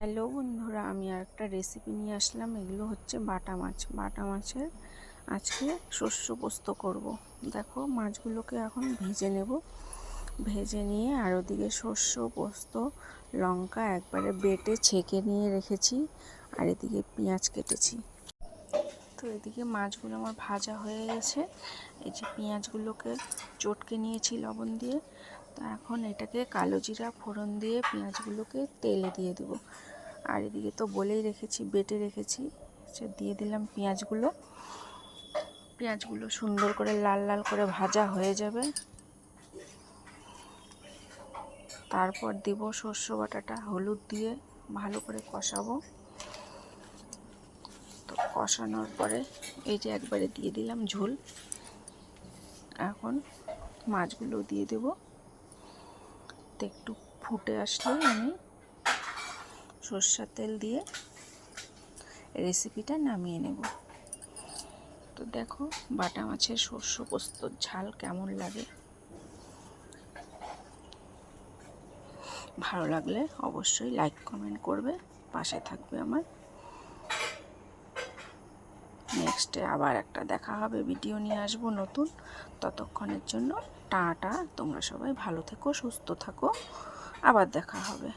Hello বন্ধুরা, আমি আর একটা রেসিপি নিয়ে আসলাম। এগুলো হচ্ছে বাটা মাছ। বাটা মাছের আজকে শস্য পোস্ত করব। দেখো, মাছগুলোকে এখন ভেজে নেব। ভেজে নিয়ে আর ওদিকে শস্য, পোস্ত, লঙ্কা একবারে বেটে ছেঁকে নিয়ে রেখেছি আর এদিকে পেঁয়াজ কেটেছি। তো এদিকে মাছগুলো আমার ভাজা হয়ে গেছে। এই যে পেঁয়াজগুলোকে চটকে নিয়েছি লবণ দিয়ে। তো এখন এটাকে কালো জিরা ফোড়ন দিয়ে পেঁয়াজগুলোকে তেলে দিয়ে দেব। আর এদিকে তো বলেই রেখেছি, বেটে রেখেছি সে দিয়ে দিলাম পেঁয়াজগুলো। পেঁয়াজগুলো সুন্দর করে লাল লাল করে ভাজা হয়ে যাবে। তারপর দেব শস্য বাটাটা হলুদ দিয়ে ভালো করে কষাবো। তো কষানোর পরে এই যে একবারে দিয়ে দিলাম ঝোল। এখন মাছগুলো দিয়ে দেব। তো একটু ফুটে আসলে আমি সর্ষার তেল দিয়ে। রেসিপিটা নামিয়ে নেব। তো দেখো, বাটা মাছের সর্ষ পোস্তর ঝাল কেমন লাগে? ভালো লাগলে অবশ্যই লাইক কমেন্ট করবে। পাশে থাকবে আমার নেক্সটে আবার একটা দেখা হবে ভিডিও নিয়ে আসব নতুন। ততক্ষণের জন্য টাটা, তোমরা সবাই ভালো থেকো, সুস্থ থাকো। আবার দেখা হবে।